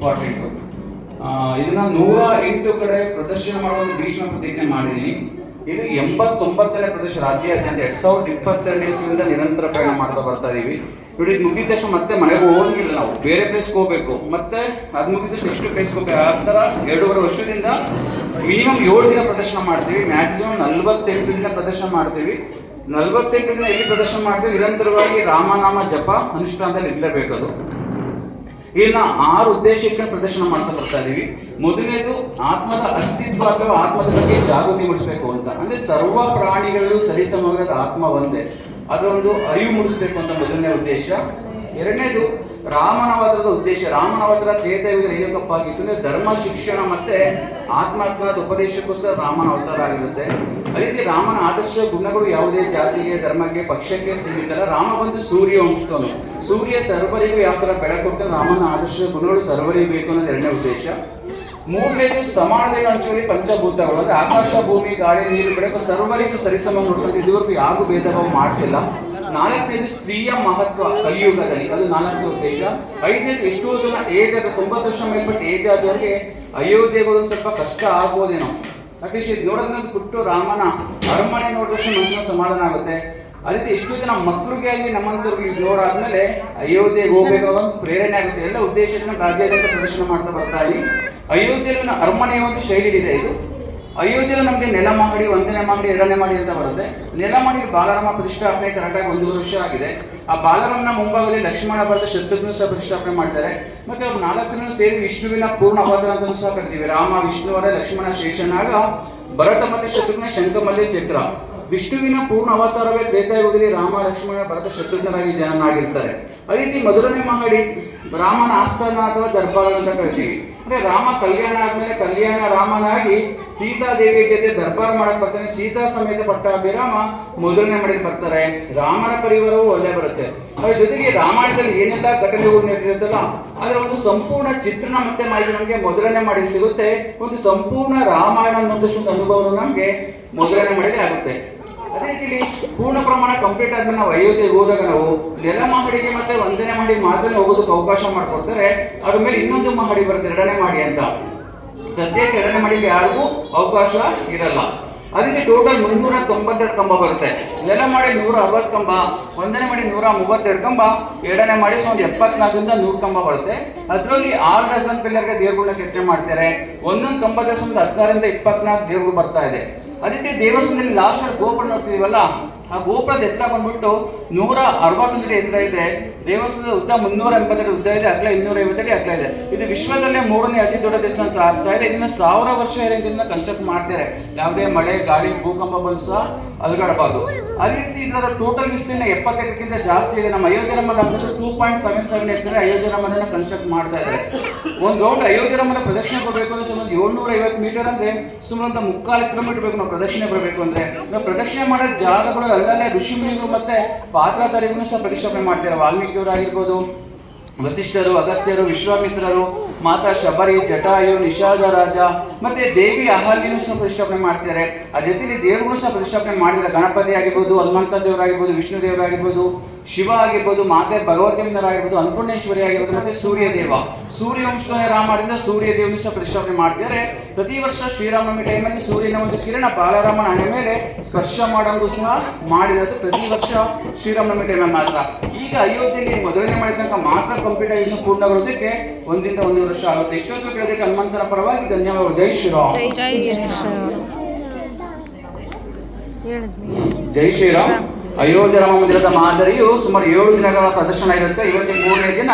Important ಇದನ್ನ ನೂರ ಎಂಟು ಕಡೆ ಪ್ರದರ್ಶನ ಮಾಡುವ ಒಂದು ಭೀಷ್ಮ ಪ್ರತಿಜ್ಞೆ ಮಾಡಿದೀನಿ. ಇದು ಎಂಬತ್ತೊಂಬತ್ತನೇ ಪ್ರದೇಶ ರಾಜ್ಯಾದ್ಯಂತ ಎರಡ್ ಸಾವಿರದ ಇಪ್ಪತ್ತೆರಡು ಇಸ್ವಿಯಿಂದ ನಿರಂತರ ಪ್ರಯಾಣ ಮಾಡ್ತಾ ಬರ್ತಾ ಇದೀವಿ. ನೋಡಿ ಮುಗಿದ ತಕ್ಷಣ ಮತ್ತೆ ಮನೆಗೆ ಹೋಗಿಲ್ಲ ನಾವು. ಬೇರೆ ಪ್ಲೇಸ್ಗೆ ಹೋಗ್ಬೇಕು. ಮತ್ತೆ ಅದು ಮುಗಿದ ತಕ್ಷಣ ಎಷ್ಟು ಪ್ಲೇಸ್ಗೆ ಹೋಗ್ಬೇಕು? ಆ ಥರ ಎರಡೂವರೆ ವರ್ಷದಿಂದ ಮಿನಿಮಮ್ ಏಳು ದಿನ ಪ್ರದರ್ಶನ ಮಾಡ್ತೀವಿ. ಮ್ಯಾಕ್ಸಿಮಮ್ ನಲ್ವತ್ತೆಂಟು ದಿನ ಪ್ರದರ್ಶನ ಮಾಡ್ತೀವಿ. ನಲ್ವತ್ತೆಂಟು ದಿನ ಎಲ್ಲಿ ಪ್ರದರ್ಶನ ಮಾಡ್ತೀವಿ? ನಿರಂತರವಾಗಿ ರಾಮನಾಮ ಜಪ ಅನುಷ್ಠಾನದಲ್ಲಿ ಇರಲೇಬೇಕದು. ಇನ್ನ ಆರು ಉದ್ದೇಶಕ್ಕೆ ಪ್ರದರ್ಶನ ಮಾಡ್ತಾ ಬರ್ತಾ ಇದೀವಿ. ಮೊದಲನೇದು ಆತ್ಮದ ಅಸ್ತಿತ್ವ ಅಥವಾ ಆತ್ಮದ ಬಗ್ಗೆ ಜಾಗೃತಿ ಮೂಡಿಸಬೇಕು ಅಂತ. ಅಂದ್ರೆ ಸರ್ವ ಪ್ರಾಣಿಗಳು ಸರಿಸಮವಾದ ಆತ್ಮ ಒಂದೇ. ಅದೊಂದು ಅರಿವು ಮೂಡಿಸಬೇಕು ಅಂತ ಮೊದಲನೇ ಉದ್ದೇಶ. ಎರಡನೇದು ರಾಮನವತರದ ಉದ್ದೇಶ ರಾಮನವತರ ತ್ರೇತಯುಗದಲ್ಲಿ ಏನಕ್ಕಪ್ಪ ಆಗಿತ್ತು ಅಂದ್ರೆ ಧರ್ಮ, ಶಿಕ್ಷಣ ಮತ್ತೆ ಆತ್ಮಾತ್ಮದ ಉಪದೇಶಕ್ಕೋಸ್ಕರ ರಾಮನ ಅವತಾರ ಆಗಿರುತ್ತೆ. ಅದೇ ರೀತಿ ರಾಮನ ಆದರ್ಶ ಗುಣಗಳು ಯಾವುದೇ ಜಾತಿಗೆ, ಧರ್ಮಕ್ಕೆ, ಪಕ್ಷಕ್ಕೆ ಸೀಮಿತಲ್ಲ. ರಾಮ ಬಂದು ಸೂರ್ಯ ವಂಶದವನು ಸೂರ್ಯ ಸರ್ವರಿಗೂ ಯಾವ ಥರ ಬೆಳಕು ಕೊಡ್ತಾನೆ ರಾಮನ ಆದರ್ಶ ಗುಣಗಳು ಸರ್ವರಿಗೂ ಬೇಕು ಅನ್ನೋದು ಎರಡನೇ ಉದ್ದೇಶ. ಮೂರನೇದು ಸಮಾನತೆಯ ಅಂಚುವಲ್ಲಿ ಪಂಚಭೂತಗಳು. ಅಂದ್ರೆ ಆಕಾಶ, ಭೂಮಿ, ಗಾಳಿ, ನೀರು, ಬೆಳಕು ಸರ್ವರಿಗೂ ಸರಿಸಮ ನೋಡ್ಕೊಂಡು ಇದುವರೆಗೂ ಯಾರಿಗೂ ಭೇದ ಭಾವ ಮಾಡ್ತಿಲ್ಲ. ನಾಲ್ಕನೇದು ಸ್ತ್ರೀಯ ಮಹತ್ವ ಕಲಿಯುಗದಲ್ಲಿ. ಅದು ನಾಲ್ಕನೇ ಉದ್ದೇಶ. ಐದನೇದು ಎಷ್ಟೋ ಜನ ಏಜ್ ಆದ ತೊಂಬತ್ತು ವರ್ಷ ಮೇಲ್ಪಟ್ಟು ಏಜ್ ಆದವರಿಗೆ ಅಯೋಧ್ಯೆಗೆ ಒಂದು ಸ್ವಲ್ಪ ಕಷ್ಟ ಆಗ್ಬೋದೇನೋ. ಅಟ್ಲೀಸ್ಟ್ ಇದು ನೋಡೋದ್ರಿಂದ ಬಿಟ್ಟು ರಾಮನ ಅರಮನೆ ನೋಡಿದಷ್ಟು ಮನಸ್ಸಿನ ಸಮಾಧಾನ ಆಗುತ್ತೆ. ಅದೇ ಎಷ್ಟೋ ಜನ ಮಕ್ಕಳಿಗೆ ಆಗಲಿ ನಮ್ಮಂತವ್ರಿಗೆ ನೋಡಾದ್ಮೇಲೆ ಅಯೋಧ್ಯೆಗೆ ಒಂದು ಪ್ರೇರಣೆ ಆಗುತ್ತೆ. ಎಲ್ಲ ಉದ್ದೇಶದಿಂದ ರಾಜ್ಯಾದ್ಯಂತ ಪ್ರದರ್ಶನ ಮಾಡ್ತಾ ಬರ್ತಾ ಇಲ್ಲಿ ಅಯೋಧ್ಯೆಯಲ್ಲಿ ಅರಮನೆಯ ಒಂದು ಶೈಲಿ ಇದೆ ಇದು. ಅಯೋಧ್ಯೆಯಲ್ಲಿ ನಮಗೆ ನೆಲ ಮಹಡಿ ಒಂದನೇ ಮಾಡಿ ಎರಡನೇ ಮಾಡಿ ಅಂತ ಬರುತ್ತೆ. ನೆಲ ಮಹಡಿ ಬಾಲರಾಮ ಪ್ರತಿಷ್ಠಾಪನೆ ಕರೆಕ್ಟಾಗಿ ಒಂದು ವರ್ಷ ಆಗಿದೆ. ಆ ಬಾಲರಾಮನ ಮುಂಭಾಗದಲ್ಲಿ ಲಕ್ಷ್ಮಣ ಬರೆದ ಶತ್ರುಘ್ನ ಸಹ ಪ್ರತಿಷ್ಠಾಪನೆ ಮಾಡ್ತಾರೆ. ಮತ್ತೆ ಅವ್ರು ನಾಲ್ಕರನ್ನು ಸೇರಿ ವಿಷ್ಣುವಿನ ಪೂರ್ಣ ಅವತಾರ ಅಂತ ಸಹ ಕರಿತೀವಿ. ರಾಮ ವಿಷ್ಣುವರ ಲಕ್ಷ್ಮಣ, ಶೇಷನಾಗ ಭರತ ಮತ್ತೆ ಶತ್ರುಘ್ನ ಶಂಖಮಲ್ಲಿ ಚಕ್ರ. ವಿಷ್ಣುವಿನ ಪೂರ್ಣ ಅವತಾರವೇ ತ್ರೇತಾಯುಗದಲ್ಲಿ ರಾಮ, ಲಕ್ಷ್ಮಣ, ಭರತ ಶತ್ರುಘ್ನರಾಗಿ ಜನನಾಗಿರ್ತಾರೆ. ಅದೇ ರೀತಿ ಮಧುರನೇ ಮಹಡಿ ರಾಮನ ಆಸ್ಥಾನ ಅಥವಾ ದರ್ಬಾರ ಅಂತ ಕರಿತೀವಿ. ಅಂದ್ರೆ ರಾಮ ಕಲ್ಯಾಣ ಆದ್ಮೇಲೆ ಕಲ್ಯಾಣ ರಾಮನಾಗಿ ಸೀತಾದೇವಿಯ ಜೊತೆ ದರ್ಬಾರ್ ಮಾಡಕ್ ಬರ್ತಾನೆ ಸೀತಾ ಸಮೇತ ಪಟ್ಟಾಭಿರಾಮ ಮೊದಲನೇ ಮಾಡಿದ್ ಬರ್ತಾರೆ. ರಾಮನ ಪರಿವಾರವು ಒಳ್ಳೆ ಬರುತ್ತೆ. ಅದ್ರ ಜೊತೆಗೆ ರಾಮಾಯಣದಲ್ಲಿ ಏನೆಲ್ಲ ಘಟನೆಗಳು ನಡೆದಿರುತ್ತಲ್ಲ, ಅದರ ಒಂದು ಸಂಪೂರ್ಣ ಚಿತ್ರಣ ಮತ್ತೆ ಮಾಹಿತಿ ನಮಗೆ ಮೊದಲನೇ ಮಾಡಿ ಸಿಗುತ್ತೆ. ಒಂದು ಸಂಪೂರ್ಣ ರಾಮಾಯಣ ಅನ್ನೋದಷ್ಟು ಒಂದು ಅನುಭವ ನಮಗೆ ಮೊದಲನೇ ಮಾಡಿದ್ರೆ ಆಗುತ್ತೆ. ಅದೇ ರೀತಿಲಿ ಪೂರ್ಣ ಪ್ರಮಾಣ ಕಂಪ್ಲೀಟ್ ಆದ್ಮೇಲೆ ನಾವು ಅಯೋಧ್ಯೆಗೆ ಹೋದಾಗ ನಾವು ನೆಲ ಮಹಡಿಗೆ ಮತ್ತೆ ಒಂದನೇ ಮಹಡಿ ಮಾತ್ರ ಹೋಗೋದಕ್ಕೆ ಅವಕಾಶ ಮಾಡಿಕೊಡ್ತಾರೆ. ಅದ್ರ ಮೇಲೆ ಇನ್ನೊಂದು ಮಹಡಿ ಬರುತ್ತೆ, ಎರಡನೇ ಮಾಡಿ ಅಂತ. ಸದ್ಯಕ್ಕೆ ಎರಡನೇ ಮಹಡಿಗೆ ಯಾರಿಗೂ ಅವಕಾಶ ಇರಲ್ಲ. ಅದಕ್ಕೆ ಟೋಟಲ್ ಮುನ್ನೂರ ತೊಂಬತ್ತೆರಡು ಕಂಬ ಬರುತ್ತೆ. ನೆಲ ಮಾಡಿ ನೂರ ಅರವತ್ತು ಕಂಬ, ಒಂದನೇ ಮಾಡಿ ನೂರ ಮೂವತ್ತೆರಡು ಕಂಬ, ಎರಡನೇ ಮಾಡಿ ಸುಮಾರು ಎಪ್ಪತ್ನಾಲ್ಕರಿಂದ ನೂರು ಕಂಬ ಬರುತ್ತೆ. ಅದರಲ್ಲಿ ಆರು ಡಸನ್ ಪಿಲ್ಲರ್ಗೆ ದೇವರುಗಳನ್ನ ಕೆತ್ತನೆ ಮಾಡ್ತಾರೆ. ಒಂದೊಂದು ಕಂಬದ ಸುಮಾರು ಹದಿನಾರರಿಂದ ಇಪ್ಪತ್ನಾಲ್ಕು ದೇವರು ಬರ್ತಾ ಇದೆ. ಅದಕ್ಕೆ ದೇವಸ್ಥಾನದಲ್ಲಿ ಲಾಸ್ಟ್ ಗೋಪುರ ನೋಡ್ತೀವಲ್ಲ ಆ ಗೋಪುರದ ಎತ್ತರ ಬಂದ್ಬಿಟ್ಟು ನೂರ ಅರವತ್ತೊಂದು ಅಡಿ ಎತ್ತರ ಇದೆ. ದೇವಸ್ಥಾನದ ಉದ್ದ ಮುನ್ನೂರ ಎಂಬತ್ತಡಿ ಉದ್ದ ಇದೆ, ಅಗಲ ಇನ್ನೂರ ಐವತ್ತಡಿ ಅಗಲ ಇದೆ. ಇದು ವಿಶ್ವದಲ್ಲೇ ಮೂರನೇ ಅತಿ ದೊಡ್ಡ ದೇವಸ್ಥಾನ ಅಂತ ಆಗ್ತಾ ಇದೆ. ಇದನ್ನ ಸಾವಿರ ವರ್ಷ ಇದನ್ನ ಕನ್ಸ್ಟ್ರಕ್ಟ್ ಮಾಡ್ತಾರೆ. ಯಾವುದೇ ಮಳೆ, ಗಾಳಿ, ಭೂಕಂಪ ಬಂದು ಸಹ ಅಲ್ಗಾಡಬಾರ್ದು. ಅದೇ ರೀತಿ ಇದರ ಟೋಟಲ್ ವಿಸ್ತೀರ್ಣ ಎಪ್ಪತ್ತೈದಕ್ಕಿಂತ ಜಾಸ್ತಿ ಇದೆ. ನಮ್ಮ ಅಯೋಧ್ಯೆ ರಾಮನ two point seven seven acre Ayodhya ರಾಮನ ಕನ್ಸ್ಟ್ರಕ್ಟ್ ಮಾಡ್ತಾ ಇದೆ ಒಂದು ದೊಡ್ಡ ಅಯೋಧ್ಯೆ ರಾಮನ ಪ್ರದಕ್ಷಿಣೆ ಬರಬೇಕು ಅಂದ್ರೆ ಸುಮಾರು ಏಳ್ನೂರ ಐವತ್ತು ಮೀಟರ್ ಅಂದ್ರೆ ಸುಮಾರು ಮುಕ್ಕಾಲು ಕಿಲೋಮೀಟರ್ ಬೇಕು ನಾವು ಪ್ರದಕ್ಷಿಣೆ ಬರಬೇಕು ಅಂದ್ರೆ. ನಾವು ಪ್ರದಕ್ಷಿಣೆ ಮಾಡೋ ಜಾಗಗಳು ಅಲ್ಲಲ್ಲೇ ಋಷಿಮುನಿಗಳು ಮತ್ತೆ ಪಾತ್ರಧಾರಿಗಳನ್ನು ಸಹ ಪ್ರತಿಷ್ಠಾಪನೆ ಮಾಡ್ತಾರೆ ವಾಲ್ಮೀಕಿಯವರಾಗಿರ್ಬೋದು ವಸಿಷ್ಠರು ಅಗಸ್ತ್ಯರು ವಿಶ್ವಾಮಿತ್ರರು ಮಾತಾ ಶಬರಿ, ಜಟಾಯು, ನಿಷಾದ ರಾಜ, ಮತ್ತೆ ದೇವಿ ಅಹಲ್ಯನು ಸಹ ಪ್ರತಿಷ್ಠಾಪನೆ ಮಾಡ್ತಾರೆ ಅದೇ ರೀತಿಯಲ್ಲಿ ದೇವರುಗಳು ಸಹ ಪ್ರತಿಷ್ಠಾಪನೆ ಮಾಡಿದ್ದಾರೆ. ಗಣಪತಿ ಆಗಿರ್ಬೋದು, ಹನುಮಂತ ದೇವರಾಗಿರ್ಬೋದು, ವಿಷ್ಣು ದೇವರಾಗಿರ್ಬೋದು, ಶಿವ ಆಗಿರ್ಬೋದು, ಮಾತೆ ಭಗವತಿಯಮ್ಮನವರಾಗಿರ್ಬೋದು ಅನ್ನಪೂರ್ಣೇಶ್ವರಿ ಆಗಿರ್ಬೋದು, ಮತ್ತೆ ಸೂರ್ಯ ದೇವ ಸೂರ್ಯ ವಂಶದ ರಾಮರಿಂದ ಸೂರ್ಯ ದೇವನು ಸಹ ಪ್ರತಿಷ್ಠಾಪನೆ ಮಾಡ್ತಾರೆ ಪ್ರತಿ ವರ್ಷ ಶ್ರೀರಾಮನವಮಿ ಟೈಮಲ್ಲಿ ಸೂರ್ಯನ ಒಂದು ಕಿರಣ ಬಾಲರಾಮನ ಹಣೆ ಮೇಲೆ ಸ್ಪರ್ಶ ಮಾಡೋದು ಸಹ ಮಾಡಿರೋದು ಪ್ರತಿ ವರ್ಷ ಶ್ರೀರಾಮನವಮಿ ಟೈಮಲ್ಲಿ ಮಾತ್ರ. ಈಗ ಅಯೋಧ್ಯೆಯಲ್ಲಿ ಮೊದಲನೇ ಮಾಡಿದಂಥ ಮಾತ್ರ ಕಂಪ್ಲೀಟ್ ಆಗಿ ಪೂರ್ಣಗೊಳ್ಳೋದಕ್ಕೆ ಒಂದಿಂದ ಒಂದು ವರ್ಷ ಆಗುತ್ತೆ. ಇಷ್ಟೊತ್ತು ಕೇಳೋದಕ್ಕೆ ಹನುಮಂತನ ಪರವಾಗಿ ಧನ್ಯವಾದ ಜೈ ಶ್ರೀರಾಮ್. ಜೈ ಶ್ರೀರಾಮ್. ಅಯೋಧ್ಯ ಜೈ ಶ್ರೀರಾಮ್. ಅಯೋಧ್ಯೆ ರಾಮ ಮಂದಿರದ ಮಾದರಿಯು ಸುಮಾರು ಏಳು ದಿನಗಳ ಪ್ರದರ್ಶನ ಇರುತ್ತೆ. ಇವತ್ತಿನ ಮೂರನೇ ದಿನ